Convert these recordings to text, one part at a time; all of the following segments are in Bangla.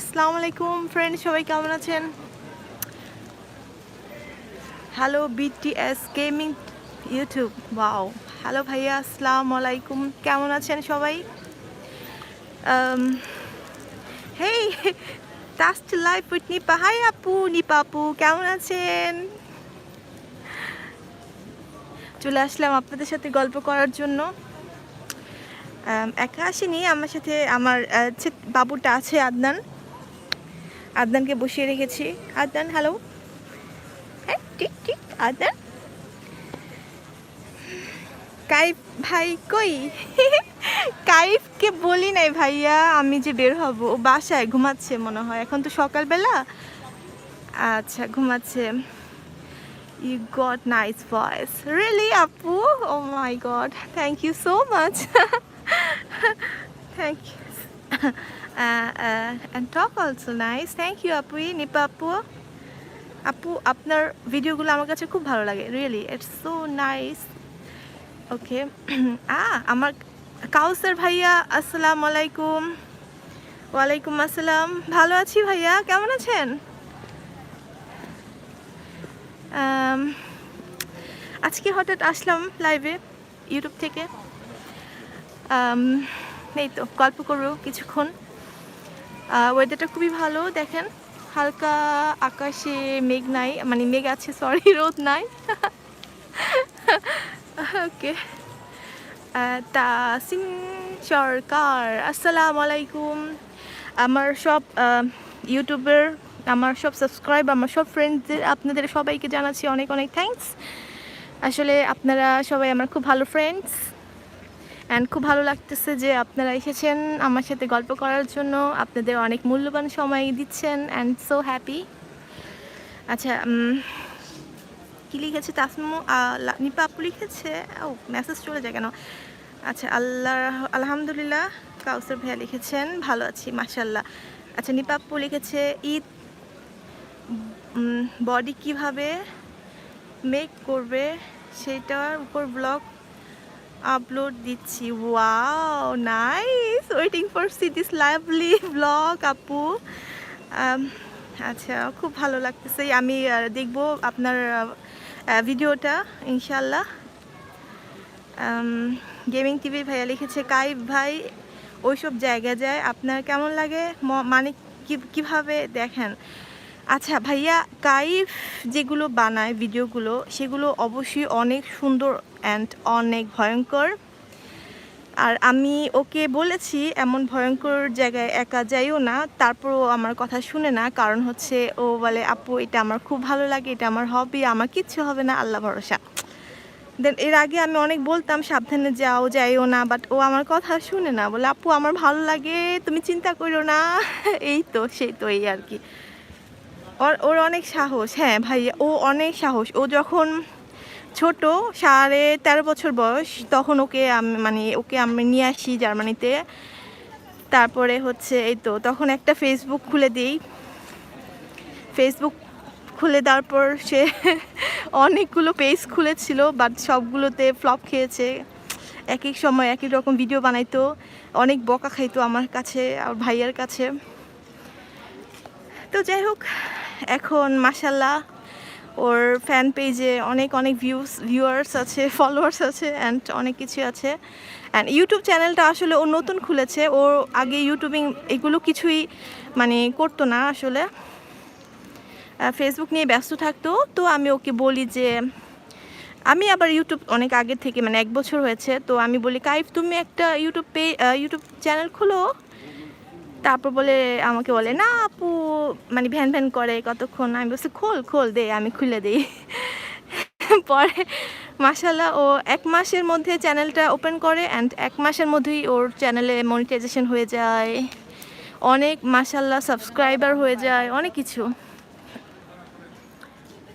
আসসালামু আলাইকুম ফ্রেন্ড সবাই কেমন আছেন? Hello BTS gaming YouTube wow hello ভাইয়া আসসালামু আলাইকুম কেমন আছেন সবাই? Um, hey taste life with Nipa hi আপু নিপা আপু কেমন আছেন? চলে আসলাম আপনাদের সাথে গল্প করার জন্য। আম, একা আসিনি আমার সাথে আমার বাবুটা আছে আদনান। আদনানকে বসিয়ে রেখেছি। আদনান হ্যালো হ্যাঁ ঠিক ঠিক আদনান। কাইফ ভাই কই? কাইফকে বলি নাই ভাইয়া আমি যে বের হব। ও বাসায় ঘুমাচ্ছে মনে হয়। এখন তো সকালবেলা। আচ্ছা ঘুমাচ্ছে। You got nice voice. Really, আপু? ও my God thank you so much. Thank you. And talk also nice. Thank you, Apu. Nipa Apu. আপু আপনার ভিডিওগুলো আমার কাছে খুব ভালো লাগে really it's so nice okay আ আমার কাউসার ভাইয়া আসসালামু আলাইকুম ওয়ালাইকুম আসসালাম ভালো আছি ভাইয়া কেমন আছেন আজকে হঠাৎ আসলাম লাইভে ইউটিউব থেকে আম, এই তো, গল্প করব কিছুক্ষণ। ওয়েদারটা খুবই ভালো, দেখেন। হালকা আকাশে মেঘ নাই মানে মেঘ আছে সরি রোদ নাই। ওকে তাসিম সরকার আসসালামু আলাইকুম আমার সব ইউটিউবের আমার সব সাবস্ক্রাইব আমার সব ফ্রেন্ডসদের আপনাদের সবাইকে জানাচ্ছি অনেক অনেক থ্যাঙ্কস আসলে আপনারা সবাই আমার খুব ভালো ফ্রেন্ডস অ্যান্ড খুব ভালো লাগতেছে যে আপনারা এসেছেন আমার সাথে গল্প করার জন্য। আপনাদের অনেক মূল্যবান সময় দিচ্ছেন অ্যান্ড সো হ্যাপি আচ্ছা কি লিখেছে তাসমু নিপা আপু লিখেছে? ও মেসেজ চলে যায় কেন? আচ্ছা আল্লাহ, আলহামদুলিল্লাহ, কাউসার ভাইয়া লিখেছেন, ভালো আছি মাশাল্লাহ আচ্ছা নিপা আপু লিখেছে, ঈদ বডি কীভাবে মেক করবে, সেটার উপর ব্লগ আপলোড দিচ্ছি। Wow nice waiting for see this lovely blog আপু। আচ্ছা খুব ভালো লাগতেছে। আমি দেখব আপনার ভিডিওটা ইনশাল্লাহ গেমিং টিভি ভাইয়া লিখেছে কাইফ ভাই, ওইসব জায়গায় যায়, আপনার কেমন লাগে? মানে কীভাবে দেখেন? আচ্ছা ভাইয়া, কাইফ যেগুলো বানায়, ভিডিওগুলো, সেগুলো অবশ্যই অনেক সুন্দর অ্যান্ড অনেক ভয়ঙ্কর। আর আমি ওকে বলেছি, এমন ভয়ঙ্কর জায়গায় একা যাইও না। তারপরও আমার কথা শুনে না। কারণ হচ্ছে, ও বলে, আপু, এটা আমার খুব ভালো লাগে, এটা আমার হবি আমার কিচ্ছু হবে না, আল্লাহ ভরসা। দেন এর আগে আমি অনেক বলতাম, সাবধানে যাও, যাইও না। বাট ও আমার কথা শুনে না। বলে, আপু, আমার ভালো লাগে, তুমি চিন্তা করো না। এই তো, সেই তো, এই আর কি। ওর ওর অনেক সাহস হ্যাঁ ভাই, ও অনেক সাহস। ও যখন ছোট, সাড়ে তেরো বছর বয়স, তখন ওকে আমি মানে ওকে আমি নিয়ে আসি জার্মানিতে। তারপরে হচ্ছে এই তো, তখন একটা ফেসবুক খুলে দিই। ফেসবুক খুলে দেওয়ার পর সে অনেকগুলো পেজ খুলেছিল বাট সবগুলোতে ফ্লপ খেয়েছে। এক এক সময় এক এক রকম ভিডিও বানাইতো, অনেক বকা খাইতো আমার কাছে, আর ভাইয়ার কাছে। তো যাই হোক এখন মাসাল্লাহ ওর ফ্যান পেজে অনেক অনেক ভিউস ভিউয়ার্স আছে ফলোয়ার্স আছে অ্যান্ড অনেক কিছু আছে। অ্যান্ড ইউটিউব চ্যানেলটা আসলে ও নতুন খুলেছে। ও আগে ইউটিউবিং এগুলো কিছুই মানে করতো না আসলে। ফেসবুক নিয়ে ব্যস্ত থাকতো। তো আমি ওকে বলি যে, আমি আবার ইউটিউব অনেক আগে থেকে মানে এক বছর হয়েছে, তো আমি বলি, কাইফ, তুমি একটা ইউটিউব পে ইউটিউব চ্যানেল খুলো। তারপর বলে আমাকে বলে, না আপু। মানে ভ্যান ভ্যান করে কতক্ষণ। আমি বলছি, খোল খোল, দে, আমি খুলে দিই। পরে মাসাল্লাহ ও এক মাসের মধ্যে চ্যানেলটা ওপেন করে অ্যান্ড এক মাসের মধ্যেই ওর চ্যানেলে মনিটাইজেশন হয়ে যায়। অনেক মাসাল্লাহ সাবস্ক্রাইবার হয়ে যায়, অনেক কিছু।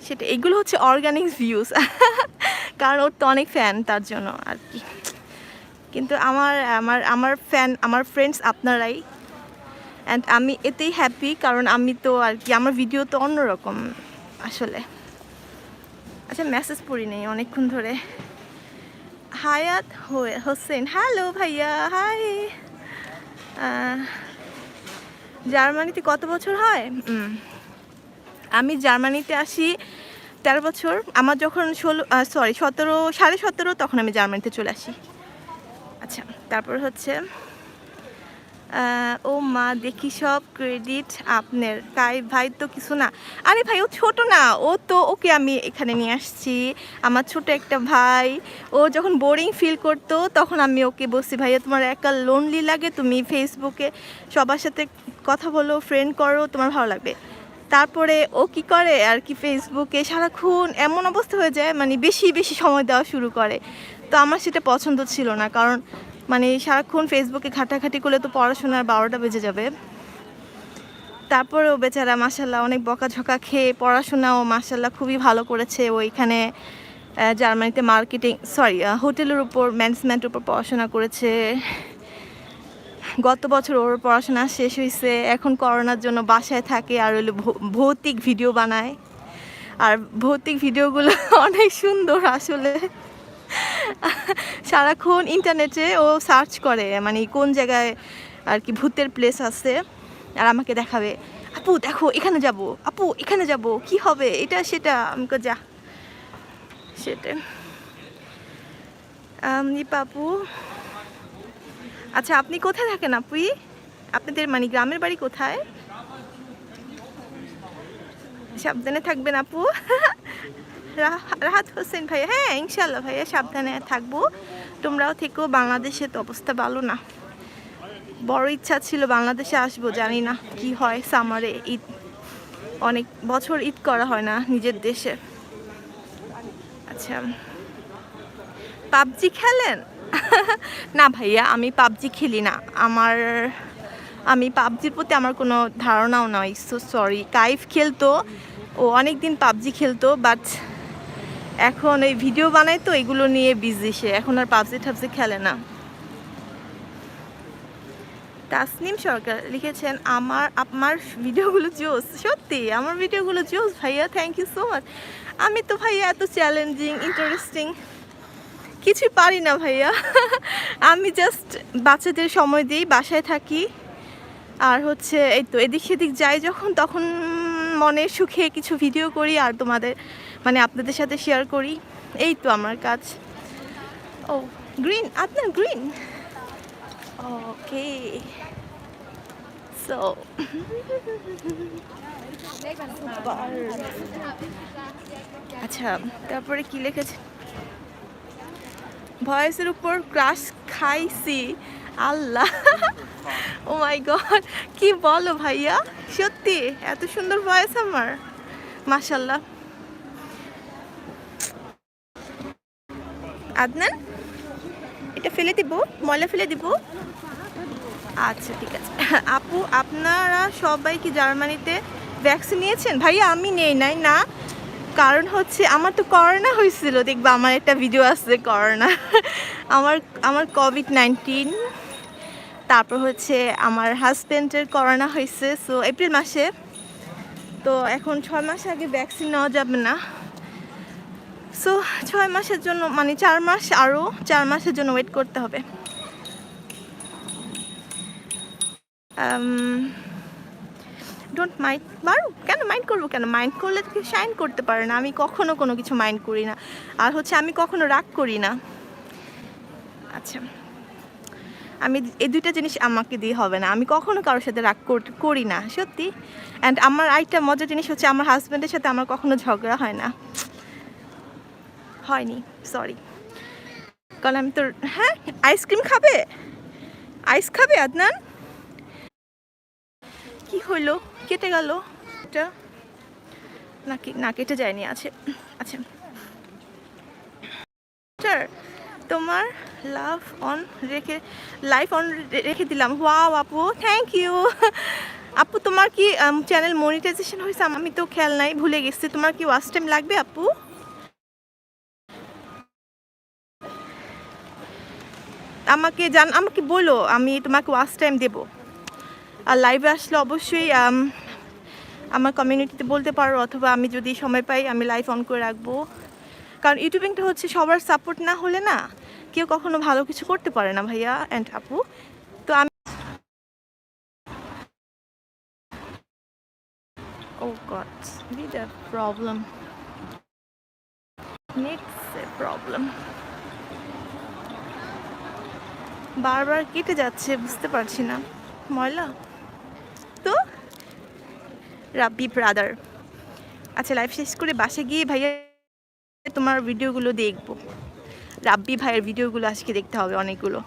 সেটা এগুলো হচ্ছে অর্গানিক ভিউজ কারণ ওর তো অনেক ফ্যান তার জন্য আর কি। কিন্তু আমার আমার আমার ফ্যান আমার ফ্রেন্ডস আপনারাই অ্যান্ড আমি এতেই হ্যাপি কারণ আমি তো আর কি, আমার ভিডিও তো অন্যরকম আসলে। আচ্ছা মেসেজ পড়ি নেই অনেকক্ষণ ধরে। হায়াত হোসেন হ্যালো ভাইয়া হাই জার্মানিতে কত বছর হয়? আমি জার্মানিতে আসি তেরো বছর। আমার যখন ষোলো সরি সতেরো, সাড়ে সতেরো, তখন আমি জার্মানিতে চলে আসি। আচ্ছা তারপর হচ্ছে ও মা, দেখি সব ক্রেডিট আপনার। কাই ভাই তো কিছু না। আরে ভাই, ও ছোট না। ও তো, ওকে আমি এখানে নিয়ে আসছি। আমার ছোট একটা ভাই। ও যখন বোরিং ফিল করতো, তখন আমি ওকে বলছি, ভাইয়া, তোমার একা লোনলি লাগে? তুমি ফেসবুকে সবার সাথে কথা বলো ফ্রেন্ড করো, তোমার ভালো লাগবে। তারপরে ও কি করে? আর কি ফেসবুকে সারাক্ষণ এমন অবস্থা হয়ে যায় মানে বেশি বেশি সময় দেওয়া শুরু করে। তো আমার সেটা পছন্দ ছিল না, কারণ মানে সারাক্ষণ ফেসবুকে ঘাটাঘাটি করলে তো পড়াশোনার বারোটা বেজে যাবে। তারপরেও বেচারা মাসাল্লাহ অনেক বকাঝকা খেয়ে পড়াশোনাও মাসাল্লাহ খুবই ভালো করেছে। ওইখানে জার্মানিতে মার্কেটিং সরি হোটেলের উপর ম্যানেজমেন্টের উপর পড়াশোনা করেছে। গত বছর ওর পড়াশোনা শেষ হয়েছে এখন করোনার জন্য বাসায় থাকে আর হলো ভৌতিক ভিডিও বানায়। আর ভৌতিক ভিডিওগুলো অনেক সুন্দর আসলে। সারাক্ষণ ইন্টারনেটে ও সার্চ করে মানে কোন জায়গায় আর কি ভূতের প্লেস আছে, আর আমাকে দেখাবে, আপু, দেখো, এখানে যাব, আপু, এখানে যাব, কি হবে, এটা, সেটা? আমাকে যা, সেটা। আমি পাপু। আচ্ছা আপনি কোথায় থাকেন আপুই আপনাদের মানে গ্রামের বাড়ি কোথায়? সাবধানে থাকবেন আপু। রাহাত হোসেন ভাইয়া হ্যাঁ ইনশাল্লাহ ভাইয়া, সাবধানে থাকব। তোমরাও থেকেও বাংলাদেশে তো অবস্থা ভালো না। বড় ইচ্ছা ছিল বাংলাদেশে আসব, জানি না কি হয়, সামারে ঈদ, অনেক বছর ঈদ করা হয় না নিজের দেশে। আচ্ছা পাবজি খেলেন? না ভাইয়া, আমি পাবজি খেলি না। আমার, আমি পাবজির প্রতি আমার কোনো ধারণাও নয় সো সরি কাইফ খেলতো, ও অনেক দিন পাবজি খেলতো বাট এখন এই ভিডিও বানায় তো, এগুলো নিয়ে বিজি সে। এখন আর পাবজি টাবজি খেলে না। তাসনিম সরকার লিখেছেন, আমার আমার ভিডিওগুলো জোস। সত্যি, আমার ভিডিওগুলো জোস ভাইয়া থ্যাংক ইউ সো মাচ আমি তো ভাইয়া এত চ্যালেঞ্জিং ইন্টারেস্টিং কিছুই পারি না ভাইয়া। আমি জাস্ট বাচ্চাদের সময় দিই বাসায় থাকি। আর হচ্ছে, এই তো, এদিক সেদিক যাই যখন, তখন মনে সুখে কিছু ভিডিও করি। আর তোমাদের মানে আপনাদের সাথে শেয়ার করি। এই তো আমার কাজ। ও গ্রিন আপনার গ্রিন ওকে আচ্ছা তারপরে কি লিখেছে? ভয়েসের উপর ক্রাশ খাইছি। আল্লাহ। ও মাই গড কি বলো ভাইয়া? সত্যি, এত সুন্দর ভয়েস আমার। মাশাল্লাহ আদনান, এটা ফেলে দিব, ময়লা ফেলে দিব। আচ্ছা ঠিক আছে। আপু, আপনারা সবাই কি জার্মানিতে ভ্যাকসিন নিয়েছেন? ভাইয়া, আমি নেই, নাই, না। কারণ হচ্ছে, আমার তো করোনা হয়েছিল, দেখবা, আমার একটা ভিডিও আছে করোনা আমার আমার কোভিড নাইন্টিন তারপর হচ্ছে আমার হাজব্যান্ডের করোনা হয়েছে সো এপ্রিল মাসে। তো এখন ছয় মাস আগে ভ্যাকসিন নেওয়া যাবে না। সো ছয় মাসের জন্য মানে চার মাস আরও চার মাসের জন্য ওয়েট করতে হবে। ডোন্ট মাইন্ড মারু কেন মাইন্ড করব কেন? মাইন্ড করলে তো কেউ শাইন করতে পারে না। আমি কখনো কোনো কিছু মাইন্ড করি না। আর হচ্ছে আমি কখনো রাগ করি না। আচ্ছা। আমি এই দুইটা জিনিস আমাকে দিয়ে হবে না। আমি কখনো কারোর সাথে রাগ কর- না। সত্যি? অ্যান্ড আমার আরেকটা মজার জিনিস হচ্ছে, আমার হাজব্যান্ডের সাথে আমার কখনো ঝগড়া হয় না। হয়নি সরি কারণ আমি তো হ্যাঁ আইসক্রিম খাবে? আইস খাবে, আদনান? কি হইল কেটে গেল এটা? নাকি না, কেটে যায়নি, আছে আচ্ছা তোমার লাভ অন রেখে লাইফ অন রেখে দিলাম। ওয়াও আপু থ্যাংক ইউ আপু, তোমার কি চ্যানেল মনিটাইজেশন হয়েছে? আমি তো খেয়াল নাই, ভুলে গেছি। তোমার কি ওয়াচ টাইম লাগবে, আপু? আমাকে জান আমাকে বলো আমি তোমাকে ওয়াচ টাইম দেবো আর লাইভে আসলে অবশ্যই আমার কমিউনিটিতে বলতে পারো অথবা আমি যদি সময় পাই আমি লাইভ অন করে রাখব কারণ ইউটিউবিংটা হচ্ছে সবার সাপোর্ট না হলে না কেউ কখনো ভালো কিছু করতে পারে না ভাইয়া অ্যান্ড আপু তো আমি God, be problem. Next problem. বারবার কেটে যাচ্ছে, বুঝতে পারছি না। ময়লা? তো? রাব্বি ব্রাদার আচ্ছা লাইভ শেষ করে বাসে গিয়ে ভাইয়া তোমার ভিডিওগুলো দেখব। রাব্বি ভাইয়ের ভিডিওগুলো আজকে দেখতে হবে অনেকগুলো।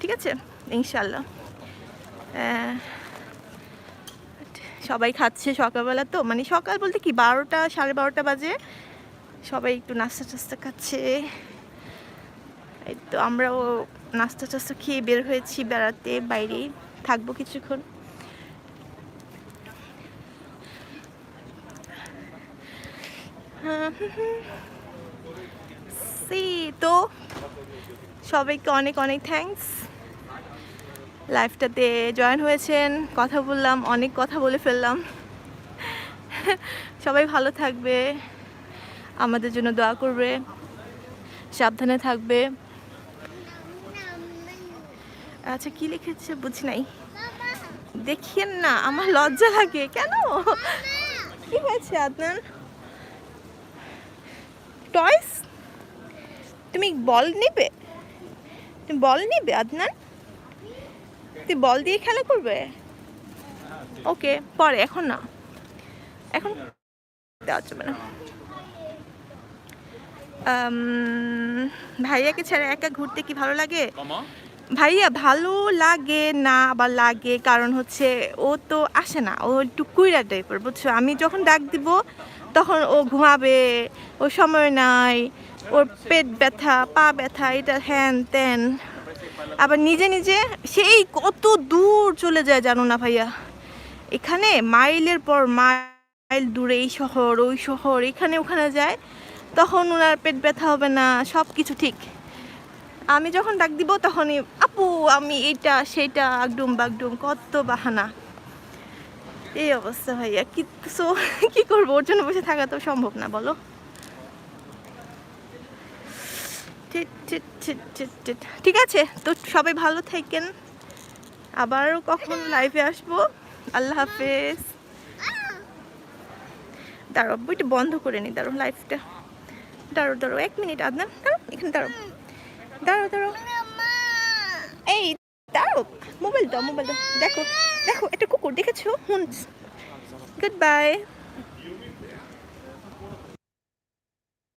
ঠিক আছে? ইনশাল্লাহ সবাই খাচ্ছে সকালবেলা তো? মানে সকাল বলতে কি, বারোটা, সাড়ে বারোটা বাজে? সবাই একটু নাস্তা টাস্তা খাচ্ছে। এই তো আমরাও নাস্তা টাস্তা খেয়ে বের হয়েছি বেড়াতে, বাইরে। থাকব কিছুক্ষণ। সি, তো সবাইকে অনেক অনেক থ্যাঙ্কস। লাইফটাতে জয়েন হয়েছেন, কথা বললাম, অনেক কথা বলে ফেললাম। সবাই ভালো থাকবে, আমাদের জন্য দোয়া করবে, সাবধানে থাকবে। আচ্ছা কি লিখেছে বুঝি নাই। দেখিয়েন না, আমার লজ্জা লাগে, কেন? কি হয়েছে আদনান? টয়স তুমি বল নেবে? তুমি বল নেবে আদনান? তুই বল দিয়ে খেলা করবে? ওকে, পরে, এখন না। এখন দেওয়া যাবে না। ভাইয়াকে ছাড়া একা ঘুরতে কি ভালো লাগে? ভাইয়া, ভালো লাগে না আবার লাগে কারণ হচ্ছে ও তো আসে না, ও একটু কুইরা টাইপের, বুঝছ? আমি যখন ডাক দিব, তখন ও ঘুমাবে, ও সময় নাই, ওর পেট ব্যথা, পা ব্যথা, এটা হ্যান ত্যান। আবার নিজে নিজে সেই কত দূর চলে যায় জানো না ভাইয়া? এখানে মাইলের পর মাইল দূরে এই শহর, ওই শহর, এখানে, ওখানে যায়, তখন ওনার পেট ব্যথা হবে না সব কিছু ঠিক। আমি যখন ডাক দিব তখনই, আপু, আমি এইটা সেটা আগডুম বাগডুম, কত বাহানা। এই অবস্থা ভাইয়া, কি সো কি করব? ওর জন্য বসে থাকা তো সম্ভব না, বলো। ঠিক আছে, তো সবাই ভালো থাকেন। আবারও কখন লাইভে আসব? আল্লাহ হাফেজ। দাঁড়াও, বইটা বন্ধ করে নি দাঁড়ো লাইভটা দাঁড়ো দাঁড়ো এক মিনিট, আদনান দাঁড়ো এখানে দাঁড়ো দাঁড়ো দাঁড়ো এই দাঁড়ো মোবাইল দাও মোবাইল দাও। দেখো দেখো, একটা কুকুর, দেখেছ? হুন গুড বাই